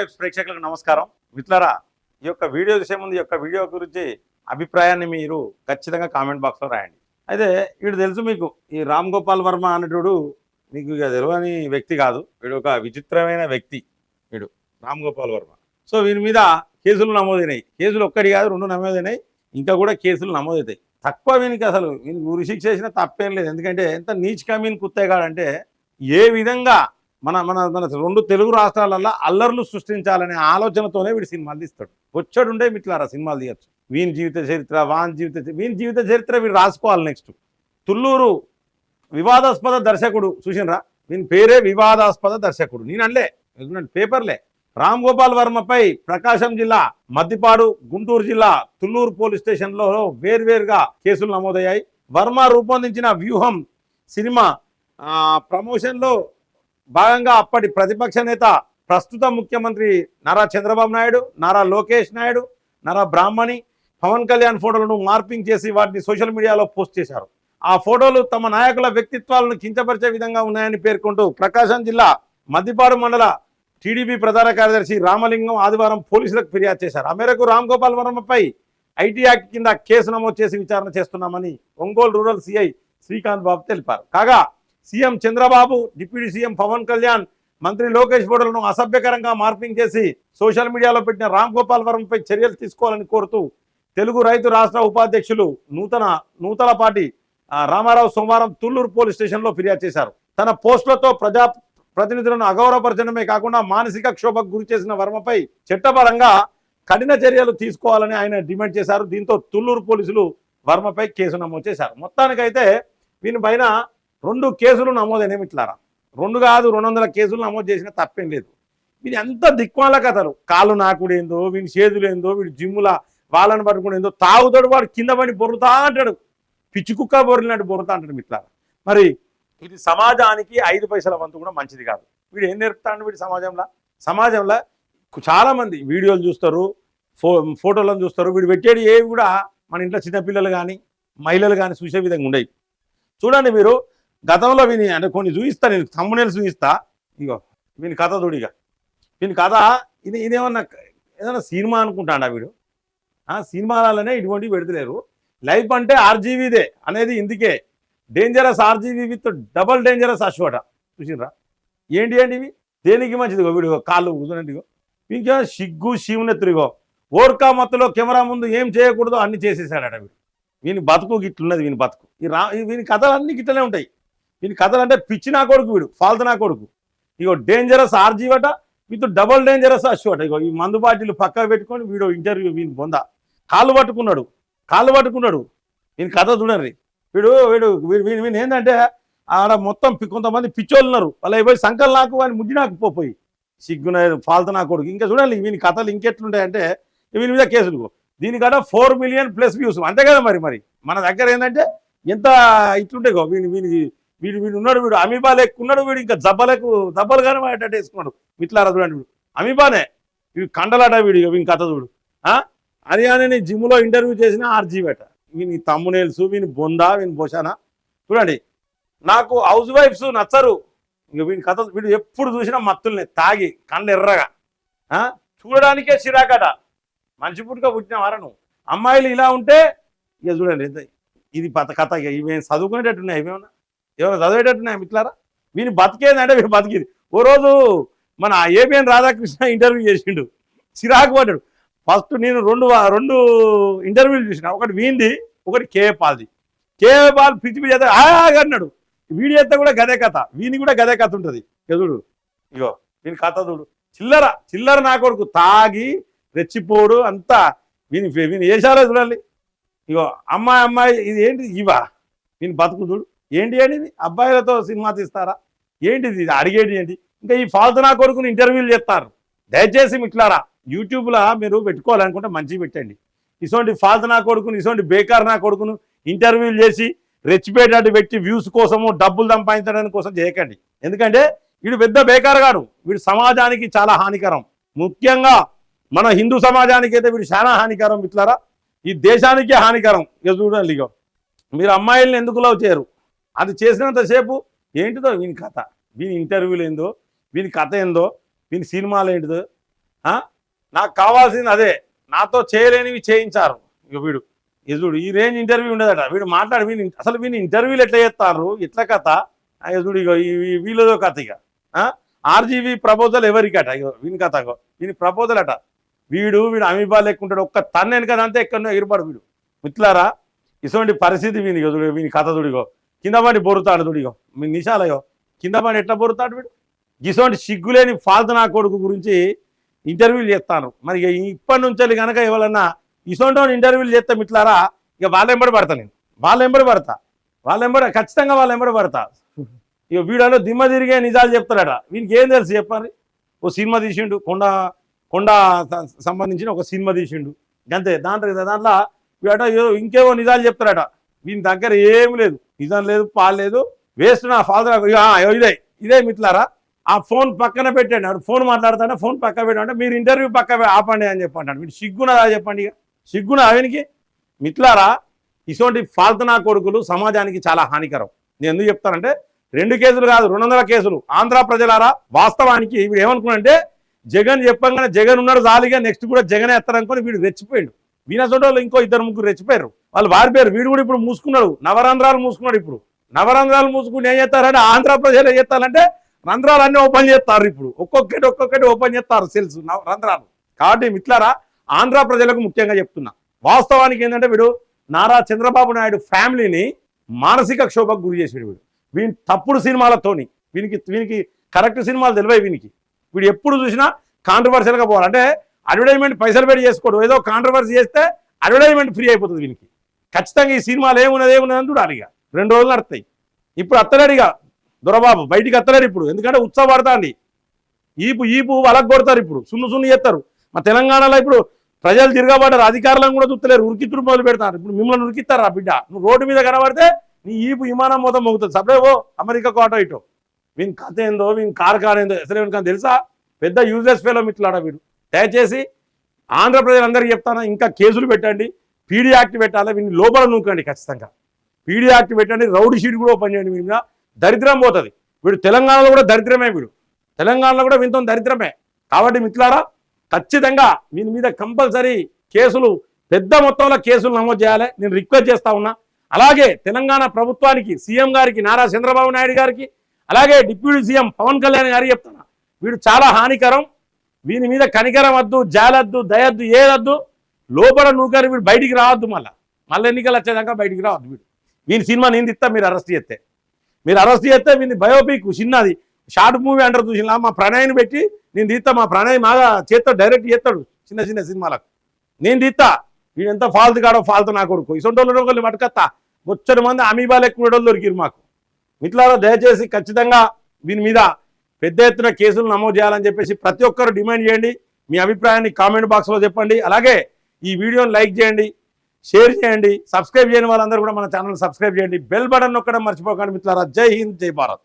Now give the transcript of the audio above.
Vibes ప్రేక్షకులకు నమస్కారం. మిత్రులరా ఈ యొక్క వీడియో చూసే ముందు ఈ యొక్క వీడియో గురించి అభిప్రాయాన్ని మీరు ఖచ్చితంగా కామెంట్ బాక్స్లో రాయండి. అయితే వీడు తెలుసు మీకు ఈ రామ్ గోపాల్ వర్మ అనేటోడు మీకు ఇక తెలియని వ్యక్తి కాదు. వీడు ఒక విచిత్రమైన వ్యక్తి వీడు రామ్ గోపాల్ వర్మ. సో వీని మీద కేసులు నమోదైనాయి. కేసులు ఒక్కటి కాదు రెండు నమోదైనాయి. ఇంకా కూడా కేసులు నమోదవుతాయి తక్కువ వీనికి అసలు వీనికి ఉరి శిక్ష చేసినా తప్పేం లేదు. ఎందుకంటే ఎంత నీచ్ కమీన్ కుత్తేగాడంటే ఏ విధంగా మన మన మన రెండు తెలుగు రాష్ట్రాలలో అల్లర్లు సృష్టించాలనే ఆలోచనతోనే వీడు సినిమాలు తీస్తాడు. వచ్చాడుండే మిట్లారా సినిమాలు తీయచ్చు. వీని జీవిత చరిత్ర వాని జీవిత వీని జీవిత చరిత్ర వీడు రాసుకోవాలి నెక్స్ట్ తుళ్ళూరు వివాదాస్పద దర్శకుడు చూసినరా? వీని పేరే వివాదాస్పద దర్శకుడు. నేనలే ఎందుకంటే పేపర్లే. రామ్ గోపాల్ వర్మపై ప్రకాశం జిల్లా మద్దిపాడు గుంటూరు జిల్లా తుళ్ళూరు పోలీస్ స్టేషన్లో వేర్వేరుగా కేసులు నమోదయ్యాయి. వర్మ రూపొందించిన వ్యూహం సినిమా ప్రమోషన్లో భాగంగా అప్పటి ప్రతిపక్ష నేత ప్రస్తుత ముఖ్యమంత్రి నారా చంద్రబాబు నాయుడు నారా లోకేష్ నాయుడు నారా బ్రాహ్మణి పవన్ కళ్యాణ్ ఫోటోలను మార్పింగ్ చేసి వాటిని సోషల్ మీడియాలో పోస్ట్ చేశారు. ఆ ఫోటోలు తమ నాయకుల వ్యక్తిత్వాలను కించపరిచే విధంగా ఉన్నాయని పేర్కొంటూ ప్రకాశం జిల్లా మద్దిపాడు మండల టీడీపీ ప్రధాన కార్యదర్శి రామలింగం ఆదివారం పోలీసులకు ఫిర్యాదు చేశారు. ఆ మేరకు రామ్ గోపాల్ వర్మపై ఐటీ యాక్ట్ కింద కేసు నమోదు చేసి విచారణ చేస్తున్నామని ఒంగోలు రూరల్ సిఐ శ్రీకాంత్ బాబు తెలిపారు. కాగా CM Chandrababu deputy CM Pawan Kalyan మంత్రి లోకేష్ బోడలను అసభ్యకరంగా మార్పింగ్ చేసి సోషల్ మీడియాలో పెట్టిన రామ్ గోపాల్ వర్మపై చర్యలు తీసుకోవాలని కోరుతూ తెలుగు రైతు రాష్ట్ర ఉపాధ్యక్షులు నూతన నూతలపాటి రామారావు సోమవారం తుళ్ళూరు పోలీస్ స్టేషన్లో ఫిర్యాదు చేశారు. తన పోస్టులతో ప్రజా ప్రతినిధులను అగౌరవపరచడమే కాకుండా మానసిక క్షోభకు గురి చేసిన వర్మపై చట్టపరంగా కఠిన చర్యలు తీసుకోవాలని ఆయన డిమాండ్ చేశారు. దీంతో తుళ్ళూరు పోలీసులు వర్మపై కేసు నమోదు చేశారు. మొత్తానికైతే దీనిపైన రెండు కేసులు నమోదైనవి ఇట్లారా రెండు కాదు రెండు వందల కేసులు నమోదు చేసినా తప్పేం లేదు. వీని ఎంత దిక్మాల కథలు. కాళ్ళు నాకుడేందో వీని చేతులేందో వీడి జిమ్ముల వాళ్ళని పట్టుకునేందో తాగుతాడు వాడు కింద పడి బొరుతా అంటాడు. పిచ్చి కుక్క బొరిలినట్టు బొరుతా అంటాడు ఇట్లా మరి ఇది సమాజానికి ఐదు పైసల వంతు కూడా మంచిది కాదు. వీడు ఏం నేర్పుతాడు వీడి సమాజంలో? సమాజంలో చాలామంది వీడియోలు చూస్తారు ఫో ఫోటోలను చూస్తారు. వీడు పెట్టేది ఏవి కూడా మన ఇంట్లో చిన్నపిల్లలు కానీ మహిళలు కానీ చూసే విధంగా ఉండేవి. చూడండి మీరు గతంలో విని అంటే కొన్ని చూపిస్తా నేను తమ్మునేలు చూపిస్తా ఇగో వీని కథ చూడిగా వీని కథ ఇది ఇదేమన్నా ఏదైనా సినిమా అనుకుంటాడా వీడు? ఆ, సినిమాలనే ఇటువంటివి పెడతలేరు. లైఫ్ అంటే ఆర్జీవీదే అనేది ఇందుకే. Dangerous RGV with double dangerous అశ్వట. చూసినరా ఏంటి ఏంటి ఇవి దేనికి మంచిది వీడిగో వీడు? కాళ్ళు చూడండి ఇగో. ఇంకేమో సిగ్గు శివునెత్తురిగో ఓర్కా మత్తులో కెమెరా ముందు ఏం చేయకూడదో అన్ని చేసేసాడట వీడు. వీని బతుకు గిట్లున్నది వీని బతుకు. ఈ రా వీని కథలు అన్ని గిట్లనే ఉంటాయి. వీని కథలు అంటే పిచ్చి నా కొడుకు వీడు ఫాల్తు నా కొడుకు. ఇగో డేంజరస్ ఆర్జీవట వీతో డబల్ డేంజరస్ అశ్వట ఇగో ఈ మందు బాటిల్ పక్కకు పెట్టుకొని వీడు ఇంటర్వ్యూ వీని బొంద. కాళ్ళు పట్టుకున్నాడు కాళ్ళు పట్టుకున్నాడు. వీని కథ చూడండి. వీడు వీడు వీడు వీని ఏంటంటే ఆడ మొత్తం కొంతమంది పిచ్చోళ్ళు ఉన్నారు. వాళ్ళ పోయి సంకల్ నాకు అని ముద్ది నాకు పోయి. సిగ్గున ఫాల్తు నా కొడుకు. ఇంకా చూడండి వీని కథలు ఇంకెట్లుంటాయంటే వీని మీద కేసులు దీనికట ఫోర్ మిలియన్ ప్లస్ వ్యూస్ అంతే కదా మరి మరి. మన దగ్గర ఏంటంటే ఎంత ఇట్లుంటాయి గో వీని వీని వీడు వీడు ఉన్నాడు వీడు అమీబా లెక్కున్నాడు వీడు ఇంకా జబ్బలకు జబ్బలు కానీ వేసుకున్నాడు. మిట్లారా చూడండి వీడు. అమీబానే ఇవి కండలాట వీడు ఇక కథ చూడు. ఆ? అది అని జిమ్లో ఇంటర్వ్యూ చేసిన ఆర్జీ బేట వీని తమ్మునేల్సు వీని బొందా వీని బొషానా? చూడండి. నాకు హౌస్ వైఫ్స్ నచ్చరు. ఇంక వీని కథ వీడు ఎప్పుడు చూసినా మత్తుల్ని తాగి కండ ఎర్రగా. ఆ? చూడడానికే చిరాకట. మంచి పుట్టుక పుట్టిన వారను అమ్మాయిలు ఇలా ఉంటే ఇక చూడండి ఇది పత కథ ఇక ఇవేం చదువుకునేటట్టున్నాయి ఇవేమన్నా? ఏమైనా చదివేటట్టున్నాయి మిట్లారా వీని బతికేదంటే వీడు బతికింది. ఓ రోజు మన ఏబిఎన్ రాధాకృష్ణ ఇంటర్వ్యూ చేసిండు. చిరాకు పడ్డాడు. ఫస్ట్ నేను రెండు రెండు ఇంటర్వ్యూలు చూసిన. ఒకటి వీంది ఒకటి కేఏ పాల్ది. కేఏ పాల్ పిచ్చి పిచ్చి అన్నాడు. వీడి చేత కూడా గదే కథ. వీని కూడా గదే కథ ఉంటుంది. చూడు. ఇగో వీని కథ చూడు. చిల్లర చిల్లర నా కొడుకు తాగి రెచ్చిపోడు అంతా వీని వీని వేసారో చూడాలి. ఇగో అమ్మాయి అమ్మాయి ఇది ఏంటి? ఇవా వీని బతుకు చూడు. ఏంటి అనేది అబ్బాయిలతో సినిమా తీస్తారా? ఏంటిది? ఇది అడిగేది ఏంటి? ఇంకా ఈ ఫాల్తు నా కొడుకుని ఇంటర్వ్యూలు చేస్తారు. దయచేసి మిట్లారా యూట్యూబ్లో మీరు పెట్టుకోవాలనుకుంటే మంచిగా పెట్టండి. ఇటువంటి ఫాల్తు నా కొడుకుని ఇటువంటి బేకార్ నా కొడుకును ఇంటర్వ్యూలు చేసి రెచ్చిపోయేటట్టు పెట్టి వ్యూస్ కోసము డబ్బులు సంపాదించడానికి కోసం చేయకండి. ఎందుకంటే వీడు పెద్ద బేకార్ గారు వీడు సమాజానికి చాలా హానికరం. ముఖ్యంగా మన హిందూ సమాజానికి అయితే వీడు చాలా హానికరం మిట్లారా ఈ దేశానికే హానికరం. ఇక చూడండి ఇక మీరు అమ్మాయిల్ని ఎందుకు లవ్ చేయరు? అది చేసినంతసేపు ఏంటిదో వీని కథ. వీని ఇంటర్వ్యూలు ఏందో వీని కథ ఏందో వీని సినిమాలు ఏంటిదో ఆ? నాకు కావాల్సింది అదే. నాతో చేయలేనివి చేయించారు. ఇక వీడు. యజుడు ఈ రేంజ్ ఇంటర్వ్యూ ఉండదట. వీడు మాట్లాడి వీని అసలు వీని ఇంటర్వ్యూలు ఎట్లా చేస్తారు? ఎట్లా కథ? యజుడు ఇక ఈ వీళ్ళదో కథ ఇక. ఆర్జీవీ ప్రపోజల్ ఎవరికట? ఇక వీని కథ వీని ప్రపోజల్ అట వీడు వీడు అమీబా లెక్కుంటాడు ఒక్క తన్నేను కదా అంతే ఎక్కడో ఎగిరిపాడు వీడు. మిత్రులారా ఇటువంటి పరిస్థితి వీని ఇగో వీని కథ చూడిగో కింద పడి బొరుతాడు దుడిగో మీ నిశాలయో కింద పడి ఎట్లా బొరుతాడు వీడు? గిసోంటి సిగ్గులేని ఫాల్తు నా కొడుకు గురించి ఇంటర్వ్యూలు చేస్తాను. మరి ఇప్పటి నుంచి కనుక ఎవరన్నా ఇటువంటి ఇంటర్వ్యూలు చేస్తే మిట్లారా? ఇక వాళ్ళ ఎంబడి పడతా నేను. వాళ్ళ ఎంబడి పడతా. వాళ్ళ ఎంబడి ఖచ్చితంగా వాళ్ళ ఎంబడి పడతా. ఇక వీడలో దిమ్మ తిరిగే నిజాలు చెప్తాడట. వీనికి ఏం తెలుసు చెప్పండి? ఓ సినిమా తీసిండు కొండ కొండ సంబంధించిన ఒక సినిమా తీసిండు. అంతే దాంట్లో దాంట్లో వీడట ఇంకేవో నిజాలు చెప్తాడట. వీని దగ్గర ఏం లేదు. నిజం లేదు పాలు లేదు. వేస్ట్ నా ఫాదర్ ఇదే ఇదే మిట్లారా ఆ ఫోన్ పక్కన పెట్టండి. ఫోన్ మాట్లాడుతానే ఫోన్ పక్క పెట్టండి. మీరు ఇంటర్వ్యూ పక్క ఆపండి అని చెప్పండి. మీరు సిగ్గునదా చెప్పండి ఇక. సిగ్గున అవనికి మిట్లారా ఇటువంటి ఫాల్తనా కొడుకులు సమాజానికి చాలా హానికరం. నేను ఎందుకు చెప్తానంటే రెండు కేసులు కాదు రెండు వందల కేసులు. ఆంధ్ర ప్రజలారా వాస్తవానికి వీడు ఏమనుకున్నాడంటే జగన్ చెప్పంగానే జగన్ ఉన్నాడు జాలిగా నెక్స్ట్ కూడా జగన్ ఎత్తారనుకొని వీడు రెచ్చిపోయాడు. వీనసోటోళ్ళు ఇంకో ఇద్దరు ముగ్గురు రెచ్చిపోయారు వాళ్ళు వారిపోయారు వీడు కూడా ఇప్పుడు మూసుకున్నాడు. నవరంధ్రాలు మూసుకున్నాడు ఇప్పుడు. నవరంధ్రాలు మూసుకుని ఏం చేస్తారంటే ఆంధ్ర ప్రజలు ఏం చేస్తారంటే రంధ్రాలు అన్నీ ఓపెన్ చేస్తారు ఇప్పుడు. ఒక్కొక్కటి ఒక్కొక్కటి ఓపెన్ చేస్తారు సెల్స్ నవ- రంధ్రాలు. కాబట్టి మిట్లారా ఆంధ్ర ప్రజలకు ముఖ్యంగా చెప్తున్నా. వాస్తవానికి ఏంటంటే వీడు నారా చంద్రబాబు నాయుడు ఫ్యామిలీని మానసిక క్షోభకు గురి చేసాడు వీడు. వీని తప్పుడు సినిమాలతోని వీనికి వీనికి కరెక్ట్ సినిమాలు తెలివై వీనికి. వీడు ఎప్పుడు చూసినా కాంట్రవర్షియల్గా పోవాలి. అంటే అడ్వర్టైజ్మెంట్ పైసలు పెట్టి చేసుకోడు. ఏదో కాంట్రవర్సీ చేస్తే అడ్వర్టైజ్మెంట్ ఫ్రీ అయిపోతుంది వీనికి. ఖచ్చితంగా ఈ సినిమాలు ఏమున్నది ఏమున్నది అని చూడాలి ఇక. రెండు రోజులు నడుస్తాయి. ఇప్పుడు అత్తలేడు ఇక. దొరబాబు బయటికి అత్తలేడు ఇప్పుడు. ఎందుకంటే ఉత్సవపడతాండి ఈపు ఈపు వలకు కొడతారు ఇప్పుడు. సున్ను సున్ను చేస్తారు. మా తెలంగాణలో ఇప్పుడు ప్రజలు తిరగబడ్డారు. అధికారులను కూడా చూస్తలేరు. ఉరికిత్తుడు మొదలు పెడతారు. ఇప్పుడు మిమ్మల్ని ఉరికిస్తారు ఆ బిడ్డ? నువ్వు రోడ్డు మీద కనబడితే నీ ఈపు విమానం మొత్తం మోగుతుంది. సపరే ఓ అమెరికా కోట ఇటో. వీని కథ ఏందో వీని కారు కానేందో అసలు కానీ తెలుసా? పెద్ద యూజ్లెస్ ఫెలో మిట్లాడ వీడు. దయచేసి ఆంధ్రప్రదేశ్ ప్రజలందరికీ చెప్తాను ఇంకా కేసులు పెట్టండి పీడీ యాక్ట్ పెట్టాలి వీడిని లోపల నూకండి ఖచ్చితంగా. పీడీ యాక్ట్ పెట్టండి రౌడీ షీట్ కూడా ఓపెన్ చేయండి వీడి మీద. దరిద్రం పోతుంది. వీడు తెలంగాణలో కూడా దరిద్రమే వీడు. తెలంగాణలో కూడా వీంతో దరిద్రమే. కాబట్టి మిత్రులారా ఖచ్చితంగా వీని మీద కంపల్సరీ కేసులు పెద్ద మొత్తంలో కేసులు నమోదు చేయాలి. నేను రిక్వెస్ట్ చేస్తా ఉన్నా. అలాగే తెలంగాణ ప్రభుత్వానికి సీఎం గారికి నారా చంద్రబాబు నాయుడు గారికి అలాగే డిప్యూటీ సీఎం పవన్ కళ్యాణ్ గారికి చెప్తున్నా. వీడు చాలా హానికరం. వీని మీద కనికరం వద్దు జాలద్దు దయద్దు ఏదద్దు. లోపల నూకరు వీడు బయటికి రావద్దు మళ్ళా. మళ్ళీ ఎన్నికలు వచ్చేదాకా బయటికి రావద్దు వీడు. వీని సినిమా నేను ఇస్తా మీరు అరెస్ట్ చేస్తే. మీరు అరెస్ట్ చేస్తే వీని బయోపిక్ చిన్నది. షార్ట్ మూవీ అంటారు చూసినా మా ప్రణయ్ని పెట్టి నేను తీస్తా మా ప్రణయ్ మాగా చేస్తాడు డైరెక్ట్ చేస్తాడు చిన్న చిన్న సినిమాలకు. నేను తీస్తా వీడు ఎంత ఫాల్తు కాడో ఫాల్తు నా కొడుకు. ఇసొంటోళ్ళు ఒకళ్ళు పట్టుకత్తా. ముచ్చటి మంది అమీబాలు ఎక్కువ దొరికిరు మాకు. మిట్లాలో దయచేసి ఖచ్చితంగా వీని మీద పెద్ద ఎత్తున కేసులు నమోదు చేయాలని చెప్పేసి ప్రతి ఒక్కరు డిమాండ్ చేయండి. మీ అభిప్రాయాన్ని కామెంట్ బాక్స్లో చెప్పండి. అలాగే ఈ వీడియోని లైక్ చేయండి షేర్ చేయండి సబ్స్క్రైబ్ చేయని వాళ్ళందరూ కూడా మన ఛానల్ సబ్స్క్రైబ్ చేయండి. బెల్ బటన్ నొక్కడం మర్చిపోకండి మిత్రులారా. జై హింద్ జై భారత్.